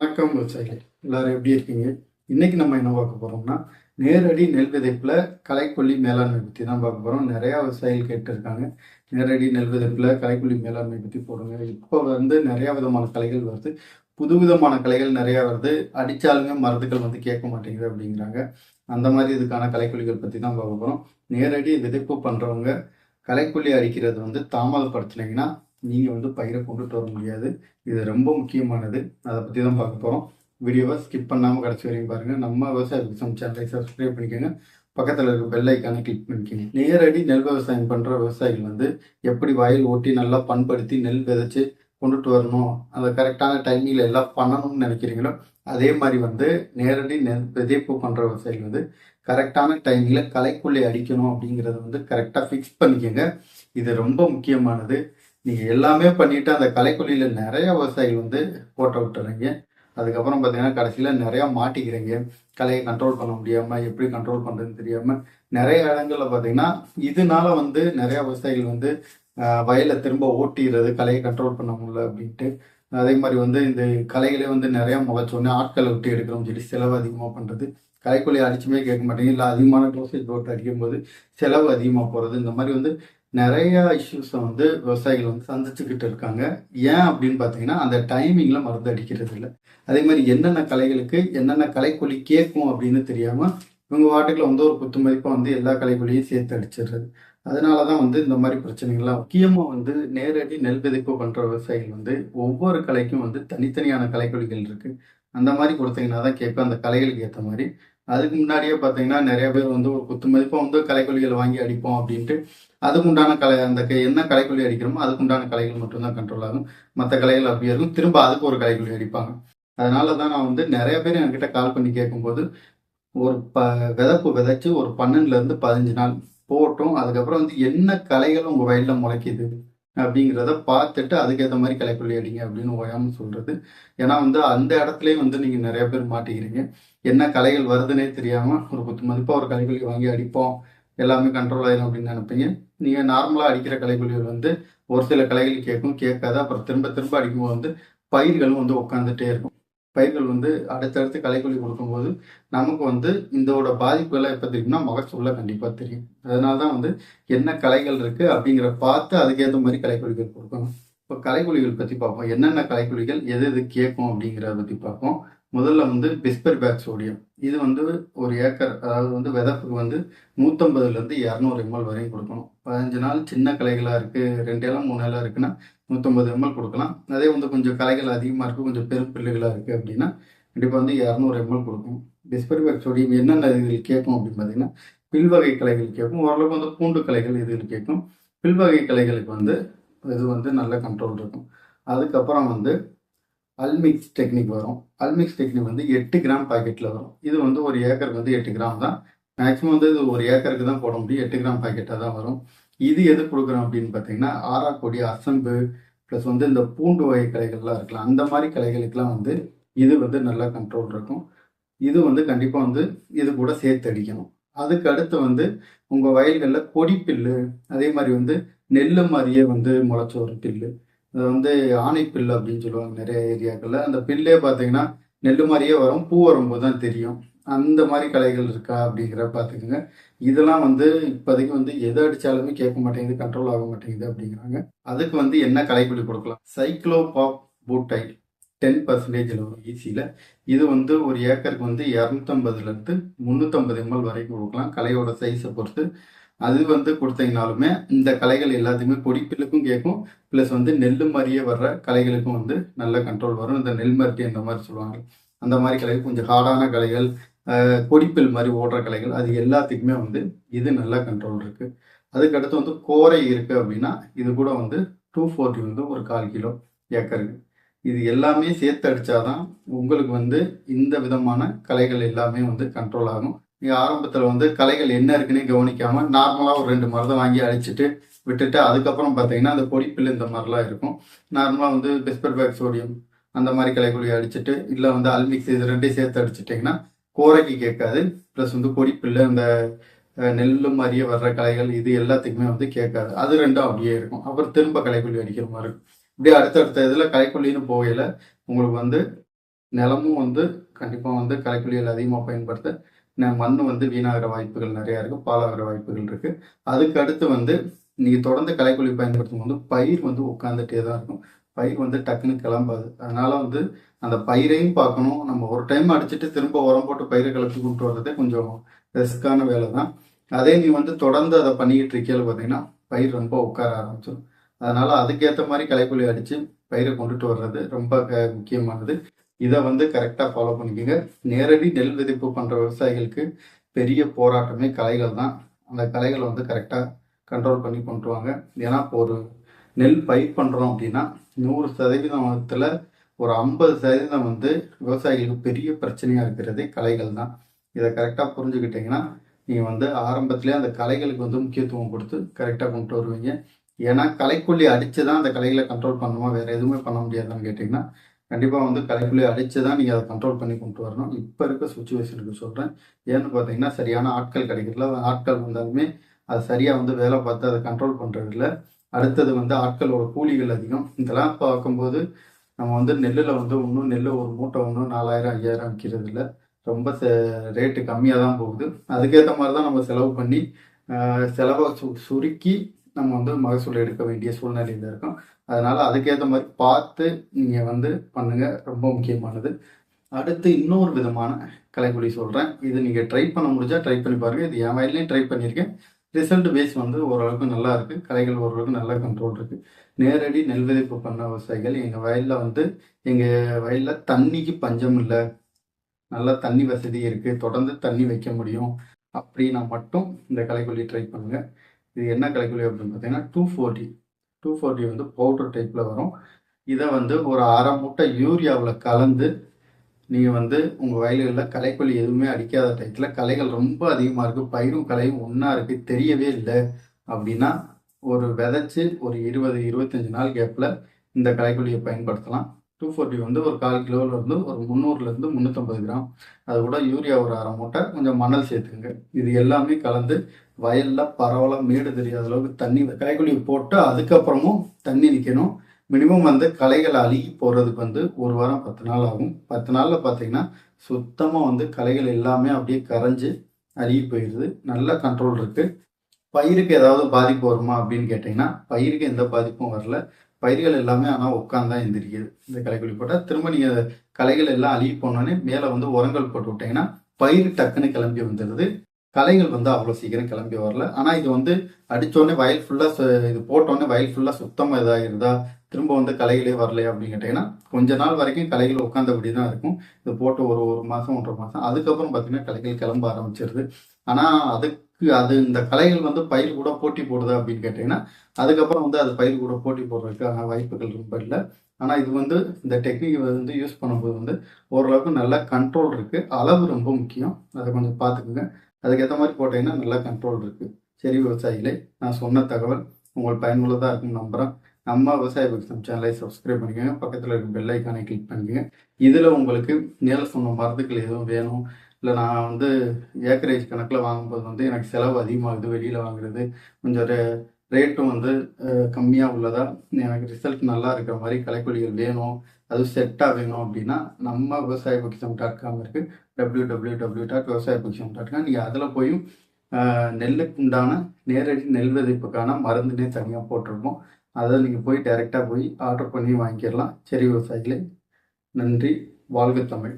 வணக்கம் விவசாயிகள். எல்லாரும் எப்படி இருக்கீங்க? இன்னைக்கு நம்ம என்ன பார்க்க போறோம்னா நேரடி நெல் விதைப்புல கலைக்கொல்லி மேலாண்மை பற்றி தான் பார்க்க போறோம். நிறைய விவசாயிகள் கேட்டிருக்காங்க. நேரடி நெல் விதைப்புல கலைக்கொல்லி மேலாண்மை பற்றி போடுங்க. இப்போ வந்து நிறைய விதமான கலைகள் வருது. புது விதமான கலைகள் நிறைய வருது. அடிச்சாலுமே மருந்துகள் வந்து கேட்க மாட்டேங்குது அப்படிங்கிறாங்க. அந்த மாதிரி இதுக்கான கலைக்கொல்லிகள் பற்றி தான் பார்க்க போறோம். நேரடி விதைப்பு பண்றவங்க கலைக்கொல்லி அடிக்கிறது வந்து தாமதப்படுத்தினீங்கன்னா நீங்கள் வந்து பயிரை கொண்டுட்டு வர முடியாது. இது ரொம்ப முக்கியமானது. அதை பற்றி தான் பார்க்க போகிறோம் வீடியோவை ஸ்கிப் பண்ணாமல் கடைசி வரையும் பாருங்கள் நம்ம விவசாய விவசாயம் சேனலை சப்ஸ்கிரைப் பண்ணிக்கோங்க. பக்கத்தில் இருக்க பெல் ஐக்கானை கிளிக் பண்ணிக்கோங்க. நேரடி நெல் விவசாயம் பண்ணுற விவசாயிகள் வந்து எப்படி வயல் ஓட்டி நல்லா பண்படுத்தி நெல் விதைச்சு கொண்டுட்டு வரணும்? அந்த கரெக்டான டைமிங்கில் எல்லாம் பண்ணணும்னு நினைக்கிறீங்களோ அதே மாதிரி வந்து நேரடி நெல் விதைப்பு பண்ணுற விவசாயிகள் வந்து கரெக்டான டைமிங்கில் களைக்குள்ளே அடிக்கணும் அப்படிங்கிறத வந்து கரெக்டாக ஃபிக்ஸ் பண்ணிக்கோங்க. இது ரொம்ப முக்கியமானது. நீங்கள் எல்லாமே பண்ணிட்டு அந்த களைக்கொல்லியில் நிறைய விவசாயிகள் வந்து போட்ட விட்டுறீங்க. அதுக்கப்புறம் பார்த்தீங்கன்னா கடைசியில் நிறையா மாட்டிக்கிறீங்க. கலையை கண்ட்ரோல் பண்ண முடியாமல் எப்படி கண்ட்ரோல் பண்ணுறதுன்னு தெரியாமல் நிறைய இடங்கள்ல பார்த்தீங்கன்னா இதனால வந்து நிறைய விவசாயிகள் வந்து ஆஹ், வயலை திரும்ப ஓட்டிடுறது கலையை கண்ட்ரோல் பண்ண முடியல அப்படின்ட்டு. அதே மாதிரி வந்து இந்த கலைகளே வந்து நிறையா முளைச்சோடனே ஆட்களை விட்டு எடுக்கிறோம் சொல்லி செலவு அதிகமாக பண்ணுறது கலைக்கொல்லி அடிச்சுமே கேட்க மாட்டேங்க. இல்லை அதிகமான டோசேஜ் போட்டு அடிக்கும்போது செலவு அதிகமாக போகிறது இந்த மாதிரி வந்து நிறைய இஷ்யூஸை வந்து விவசாயிகள் வந்து சந்திச்சுக்கிட்டு இருக்காங்க. ஏன் அப்படின்னு பார்த்தீங்கன்னா அந்த டைமிங்கில் மருந்து அடிக்கிறது இல்லை. அதே மாதிரி என்னென்ன கலைகளுக்கு என்னென்ன கலைக்கொல்லி கேட்கும் அப்படின்னு தெரியாமல் இவங்க வாட்டுக்கில் வந்து ஒரு குத்து மதிப்பாக வந்து எல்லா கலைக்கொலியும் சேர்த்து அடிச்சிடுறது. அதனால தான் வந்து இந்த மாதிரி பிரச்சனைகள்லாம் முக்கியமாக வந்து நேரடி நெல் விதைப்பு பண்ணுற விவசாயிகள் வந்து ஒவ்வொரு கலைக்கும் வந்து தனித்தனியான கலைக்கொல்லிகள் இருக்குது அந்த மாதிரி கொடுத்தீங்கன்னா தான் கேட்கும் அந்த கலைகளுக்கு ஏற்ற மாதிரி அதுக்கு முன்னாடியே பார்த்தீங்கன்னா நிறைய பேர் வந்து ஒரு குத்து மதிப்பாக வந்து கலைக்கொல்லிகள் வாங்கி அடிப்போம் அப்படின்ட்டு அதுக்கு உண்டான கலை அந்த க- என்ன கலைக்கொல்லி அடிக்கிறோமோ அதுக்கு உண்டான கலைகள் மட்டும்தான் கண்ட்ரோல் ஆகும். மற்ற கலைகள் அப்படியே இருக்கும். திரும்ப அதுக்கு ஒரு கலைக்கொல்லி அடிப்பாங்க. அதனால தான் நான் வந்து நிறைய பேர் என்கிட்ட கால் பண்ணி கேட்கும்போது ஒரு ப விதப்பு விதைச்சு ஒரு பன்னெண்டுலேருந்து பதினஞ்சு நாள் போட்டோம். அதுக்கப்புறம் வந்து என்ன கலைகள் உங்கள் வயலில் முளைக்குது? அப்படிங்கிறத பார்த்துட்டு அதுக்கேற்ற மாதிரி கலைக்கொல்லி அடிங்க அப்படின்னு ஓயாமல் சொல்கிறது ஏன்னா வந்து அந்த இடத்துலையும் வந்து நீங்கள் நிறைய பேர் மாட்டிக்கிறீங்க. என்ன கலைகள் வருதுன்னே தெரியாமல் ஒரு குத்து மதிப்பாக ஒரு கலைக்கொல்லி வாங்கி அடிப்போம். எல்லாமே கண்ட்ரோல் ஆயிடும் அப்படின்னு நினைப்பீங்க. நீங்கள் நார்மலாக அடிக்கிற கலைக்கொல்லிகள் வந்து ஒரு சில கலைகள் கேட்கும் கேட்காது. அப்புறம் திரும்ப திரும்ப அடிக்கும்போது வந்து பயிர்களும் வந்து உட்காந்துட்டே இருக்கும். பயிர்கள் வந்து அடுத்தடுத்து களைக்கொல்லி கொடுக்கும்போது நமக்கு வந்து இதோட பாதிப்புகளை எப்போ தெரியும்னா மகசூலில் கண்டிப்பாக தெரியும். அதனால தான் வந்து என்ன கலைகள் இருக்குது அப்படிங்கிற பார்த்து அதுக்கேற்ற மாதிரி களைக்கொல்லிகள் கொடுக்கணும். இப்போ கலைக்கொல்லிகள் பற்றி பார்ப்போம். என்னென்ன கலைக்கொல்லிகள் எது எது கேட்கும் அப்படிங்கிறத பற்றி பார்ப்போம். முதல்ல வந்து பிஸ்பர் பேக் சோடியம். இது வந்து ஒரு ஏக்கர் அதாவது வந்து விதப்புக்கு வந்து நூற்றம்பதுலேருந்து இரநூறு எம்எல் வரையும் கொடுக்கணும். பதினஞ்சு நாள் சின்ன கலைகளாக இருக்குது ரெண்டு இலம் மூணு இலம் இருக்குன்னா நூற்றம்பது எம்எல் கொடுக்கலாம். அதே வந்து கொஞ்சம் கலைகள் அதிகமாக இருக்குது கொஞ்சம் பெரும் பில்லுகளாக இருக்குது அப்படின்னா கண்டிப்பாக வந்து இரநூறு எம்எல் கொடுக்கும் டிஸ்பெரிபேக் சோடியம் என்னென்ன இதில் கேட்கும் அப்படின்னு பார்த்தீங்கன்னா பில்வகை கலைகள் கேட்கும். ஓரளவுக்கு வந்து பூண்டு கலைகள் இதில் கேட்கும். பில்வகை கலைகளுக்கு வந்து இது வந்து நல்ல கண்ட்ரோல் இருக்கும். அதுக்கப்புறம் வந்து அல்மிக்ஸ் டெக்னிக் வரும். அல்மிக்ஸ் டெக்னிக் வந்து எட்டு கிராம் பாக்கெட்டில் வரும். இது வந்து ஒரு ஏக்கருக்கு வந்து எட்டு கிராம் தான். மேக்ஸிமம் வந்து இது ஒரு ஏக்கருக்கு தான் போட முடியும். எட்டு கிராம் பாக்கெட்டாக தான் வரும். இது எது கொடுக்குறோம் அப்படின்னு பார்த்தீங்கன்னா ஆறாக்கொடி அசம்பு ப்ளஸ் வந்து இந்த பூண்டு வகை கலைகள்லாம் இருக்கலாம் அந்த மாதிரி கலைகளுக்கெல்லாம் வந்து இது வந்து நல்லா கண்ட்ரோல் இருக்கும். இது வந்து கண்டிப்பாக வந்து இது கூட சேர்த்து அடிக்கணும். அதுக்கு அடுத்து வந்து உங்கள் வயல்களில் கொடிப்பில்லு அதே மாதிரி வந்து நெல்லு மாதிரியே வந்து முளைச்ச ஒரு பில்லு. வந்து ஆணைப்பில்லு அப்படின்னு சொல்லுவாங்க நிறைய ஏரியாக்களில். அந்த பில்லே பார்த்தீங்கன்னா நெல் மாதிரியே வரும் பூ வரும்போது தான் தெரியும். அந்த மாதிரி கலைகள் இருக்கா அப்படிங்கிற பார்த்துக்குங்க இதெல்லாம் வந்து இப்போதைக்கு வந்து எதை அடித்தாலுமே கேட்க மாட்டேங்குது கண்ட்ரோல் ஆக மாட்டேங்குது அப்படிங்கிறாங்க. அதுக்கு வந்து என்ன கலைக்குள்ளி கொடுக்கலாம்? சைக்ளோபாப் பூட்டைல் டென் பர்சன்டேஜில் வரும் ஈஸியில் இது வந்து ஒரு ஏக்கருக்கு வந்து இரநூத்தம்பதுலேருந்து முந்நூற்றம்பது எம்எல் வரைக்கும் கொடுக்கலாம். கலையோட சைஸை பொறுத்து அது வந்து கொடுத்தீங்கனாலுமே இந்த கலைகள் எல்லாத்தையுமே பொடிப்பிலுக்கும் கேட்கும். ப்ளஸ் வந்து நெல் மாதிரியே வர்ற கலைகளுக்கும் வந்து நல்ல கண்ட்ரோல் வரும். இந்த நெல் மரட்டி அந்த மாதிரி சொல்லுவாங்க. அந்த மாதிரி கலைகள் கொஞ்சம் ஹார்டான கலைகள் கொடிப்பில் மாதிரி ஓடுற கலைகள் அது எல்லாத்துக்குமே வந்து இது நல்ல கண்ட்ரோல் இருக்கு. அதுக்கடுத்து வந்து கோரை இருக்கு அப்படின்னா இது கூட வந்து டூ ஃபோர்ட்டி வந்து ஒரு கால் கிலோ ஏக்கருக்கு. இது எல்லாமே சேர்த்து அடிச்சாதான் உங்களுக்கு வந்து இந்த விதமான கலைகள் எல்லாமே வந்து கண்ட்ரோல் ஆகும். நீங்கள் ஆரம்பத்தில் வந்து கலைகள் என்ன இருக்குன்னு கவனிக்காமல் நார்மலாக ஒரு ரெண்டு மருந்தை வாங்கி அழிச்சிட்டு விட்டுட்டு அதுக்கப்புறம் பார்த்தீங்கன்னா அந்த பொடிப்பில் இந்த மாதிரிலாம் இருக்கும். நார்மலாக வந்து பெஸ்பர் பேக் சோடியம் அந்த மாதிரி கலைக்குழி அடிச்சுட்டு இல்லை வந்து அல்மிக்ஸ் இது ரெண்டையும் சேர்த்து அடிச்சிட்டிங்கன்னா கோரைக்கு கேட்காது. ப்ளஸ் வந்து பொடிப்பில் அந்த நெல்லு மாதிரியே வர்ற கலைகள் இது எல்லாத்துக்குமே வந்து கேட்காது. அது ரெண்டும் அப்படியே இருக்கும். அப்புறம் திரும்ப கலைக்குள்ளி அடிக்கிற மாதிரி இருக்கும். இப்படியே அடுத்தடுத்த இதில் கலைக்குள்ளின்னு போகையில் உங்களுக்கு வந்து நிலமும் வந்து கண்டிப்பாக வந்து களைக்கொல்லிகள் அதிகமாக பயன்படுத்த மண் வந்து வீணாகிற வாய்ப்புகள் நிறையா இருக்குது பாலாகிற வாய்ப்புகள் இருக்குது அதுக்கு அடுத்து வந்து நீங்கள் தொடர்ந்து கலைக்குழி பயன்படுத்தும் போது பயிர் வந்து உட்காந்துட்டே தான் இருக்கும். பயிர் வந்து டக்குன்னு கிளம்பாது. அதனால வந்து அந்த பயிரையும் பார்க்கணும். நம்ம ஒரு டைம் அடிச்சுட்டு திரும்ப உரம் போட்டு பயிரை கலப்பி கொண்டு வர்றதே கொஞ்சம் ரிஸ்க்கான வேலை தான். அதே நீ வந்து தொடர்ந்து அதை பண்ணிக்கிட்டு இருக்கையில பார்த்தீங்கன்னா பயிர் ரொம்ப உட்கார ஆரம்பிச்சிடும் அதனால அதுக்கேற்ற மாதிரி களைக்கொல்லி அடித்து பயிரை கொண்டுட்டு வர்றது ரொம்ப முக்கியமானது. இதை வந்து கரெக்டாக ஃபாலோ பண்ணிக்கோங்க. நேரடி நெல் விதைப்பு பண்ணுற விவசாயிகளுக்கு பெரிய போராட்டமே களைகள் தான். அந்த களைகளை வந்து கரெக்டாக கண்ட்ரோல் பண்ணி கொண்டு வாங்க. ஏன்னா இப்போ ஒரு நெல் பயிர் பண்ணுறோம் அப்படின்னா நூறு சதவீதத்தில் ஒரு ஐம்பது சதவீதம் வந்து விவசாயிகளுக்கு பெரிய பிரச்சனையாக இருக்கிறது களைகள் தான். இதை கரெக்டாக புரிஞ்சுக்கிட்டீங்கன்னா நீங்கள் வந்து ஆரம்பத்திலே அந்த களைகளுக்கு வந்து முக்கியத்துவம் கொடுத்து கரெக்டாக கொண்டு வருவீங்க. ஏன்னா களைக்கொல்லி அடித்து தான் அந்த களைகளை கண்ட்ரோல் பண்ணணுமா வேறு எதுவுமே பண்ண முடியாதான்னு கேட்டிங்கன்னா கண்டிப்பாக வந்து கலைக்குள்ளே அடித்து தான் நீங்கள் அதை கண்ட்ரோல் பண்ணி கொண்டு வரணும். இப்போ இருக்க சுச்சுவேஷனுக்கு சொல்கிறேன் ஏன்னு பார்த்தீங்கன்னா சரியான ஆட்கள் கிடைக்கிறதுல ஆட்கள் வந்தாலுமே அது சரியாக வந்து வேலை பார்த்து அதை கண்ட்ரோல் பண்ணுறதில்ல அடுத்தது வந்து ஆட்களோட கூலிகள் அதிகம். இதெல்லாம் பார்க்கும்போது நம்ம வந்து நெல்லில் வந்து ஒன்றும் நெல் ஒரு மூட்டை ஒன்றும் நாலாயிரம் ஐயாயிரம் விற்கிறது இல்லை ரொம்ப ரேட்டு கம்மியாக தான் போகுது. அதுக்கேற்ற மாதிரி தான் நம்ம செலவு பண்ணி செலவை சு சுருக்கி நம்ம வந்து மகசூல் எடுக்க வேண்டிய சூழ்நிலையில் இருக்கோம். அதனால அதுக்கேற்ற மாதிரி பார்த்து நீங்கள் வந்து பண்ணுங்க. ரொம்ப முக்கியமானது. அடுத்து இன்னொரு விதமான கலைக்குடி சொல்கிறேன் இது நீங்கள் ட்ரை பண்ண முடிஞ்சா ட்ரை பண்ணி பாருங்கள் இது என் வயல்லையும் ட்ரை பண்ணியிருக்கேன். ரிசல்ட் பேஸ் வந்து ஓரளவுக்கு நல்லா இருக்குது கலைகள் ஓரளவுக்கு நல்லா கண்ட்ரோல் இருக்குது நேரடி நெல் விதைப்பு பண்ண விவசாயிகள் எங்கள் வயலில் வந்து எங்கள் வயலில் தண்ணிக்கு பஞ்சம் இல்லை. நல்லா தண்ணி வசதி இருக்குது தொடர்ந்து தண்ணி வைக்க முடியும். அப்படின்னா மட்டும் இந்த கலைக்கொல்லி ட்ரை பண்ணுங்கள் இது என்ன கலைக்கொல்லி அப்படின்னு பார்த்தீங்கன்னா டூ ஃபோர்ட்டி டூ ஃபோர்ட்டி வந்து பவுடர் டைப்பில் வரும். இதை வந்து ஒரு அரை மூட்டை யூரியாவில் கலந்து நீங்கள் வந்து உங்கள் வயல்களில் களைக்கொல்லி எதுவுமே அடிக்காத டயத்தில் களைகள் ரொம்ப அதிகமாக இருக்குது பயிரும் களையும் ஒன்றா இருக்குது தெரியவே இல்லை அப்படின்னா ஒரு விதைச்சி ஒரு இருபது இருபத்தஞ்சி நாள் கேப்பில் இந்த களைக்கொல்லியை பயன்படுத்தலாம். டூ ஃபோர்ட்டி வந்து ஒரு கால் கிலோவிலேருந்து ஒரு முந்நூறுலேருந்து முந்நூற்றம்பது கிராம். அது கூட யூரியா ஒரு அரை மூட்டை கொஞ்சம் மணல் சேர்த்துக்குங்க. இது எல்லாமே கலந்து வயலில் பரவலாக மேடு தெரியாத அளவுக்கு தண்ணி களைக்கொல்லி போட்டு அதுக்கப்புறமும் தண்ணி நிற்கணும் மினிமம் வந்து களைகள் அழுகி போகிறதுக்கு வந்து ஒரு வாரம் பத்து நாள் ஆகும். பத்து நாளில் பார்த்தீங்கன்னா சுத்தமாக வந்து களைகள் எல்லாமே அப்படியே கரைஞ்சி அழுகி போயிடுது நல்ல கண்ட்ரோல் இருக்குது பயிருக்கு ஏதாவது பாதிப்பு வருமா அப்படின்னு கேட்டிங்கன்னா பயிருக்கு எந்த பாதிப்பும் வரல. பயிர்கள் எல்லாமே ஆனால் உட்காந்து எந்திரிக்குது. இந்த களைக்குழி போட்டால் திரும்ப நீங்கள் களைகள் எல்லாம் அழுகி போனோடனே மேலே வந்து உரங்கள் போட்டு விட்டீங்கன்னா பயிர் டக்குன்னு கிளம்பி வந்துடுது. களைகள் வந்து அவ்வளோ சீக்கிரம் கிளம்பி வரல. ஆனால் இது வந்து அடித்தோடனே வயல் ஃபுல்லாக இது போட்டோடனே வயல் ஃபுல்லாக சுத்தமாக இதாகிருதா? திரும்ப வந்து களைகளே வரலையா அப்படின்னு கேட்டிங்கன்னா கொஞ்ச நாள் வரைக்கும் களைகள் உட்காந்தபடி தான் இருக்கும். இது போட்டு ஒரு ஒரு மாதம் ஒன்றரை மாதம் அதுக்கப்புறம் பார்த்தீங்கன்னா களைகள் கிளம்ப ஆரம்பிச்சிருது. ஆனால் அதுக்கு அது இந்த கலைகள் வந்து பயிர் கூட போட்டி போடுது அப்படின்னு கேட்டிங்கன்னா அதுக்கப்புறம் வந்து அது பயிர் கூட போட்டி போடுறதுக்கான வாய்ப்புகள் ரொம்ப இல்லை. ஆனால் இது வந்து இந்த டெக்னிக் வந்து யூஸ் பண்ணும்போது வந்து ஓரளவுக்கு நல்ல கண்ட்ரோல் இருக்குது அளவு ரொம்ப முக்கியம். அதை கொஞ்சம் பார்த்துக்குங்க. அதுக்கேற்ற மாதிரி போட்டிங்கன்னா நல்லா கண்ட்ரோல் இருக்குது சரி விவசாயிகளே நான் சொன்ன தகவல் உங்களுக்கு பயனுள்ளதாக இருக்கும்னு நம்புகிறேன் நம்ம விவசாய பக்சம் சேனலை சப்ஸ்கிரைப் பண்ணிக்கோங்க. பக்கத்தில் இருக்க பெல் ஐக்கானை கிளிக் பண்ணிக்கோங்க. இதில் உங்களுக்கு நேரில் சொன்ன மருந்துகள் எதுவும் வேணும் இல்லை நான் வந்து ஏக்கரேஜ் கணக்கில் வாங்கும்போது வந்து எனக்கு செலவு அதிகமாகுது. வெளியில் வாங்குறது கொஞ்சம் ரே ரேட்டும் வந்து கம்மியாக உள்ளதா எனக்கு ரிசல்ட் நல்லா இருக்கிற மாதிரி கலைக்கொல்லிகள் வேணும் அது செட்டாக வேணும் அப்படின்னா நம்ம விவசாய பக்ஷம் டாட் காம் இருக்குது டபிள்யூ டபிள்யூ டபிள்யூ டாட் விவசாய பக்ஷம் டாட் காம் நீங்கள் அதில் போயும் நெல்லுக்குண்டான நெல்லுக்கு உண்டான நேரடி நெல் விதைப்புக்கான மருந்துனே தனியாக போட்டிருக்கோம் அதை நீங்கள் போய் டைரெக்டாக போய் ஆர்டர் பண்ணி வாங்கிக்கலாம். சரி விவசாயிகளே நன்றி. வாழ்க தமிழ்.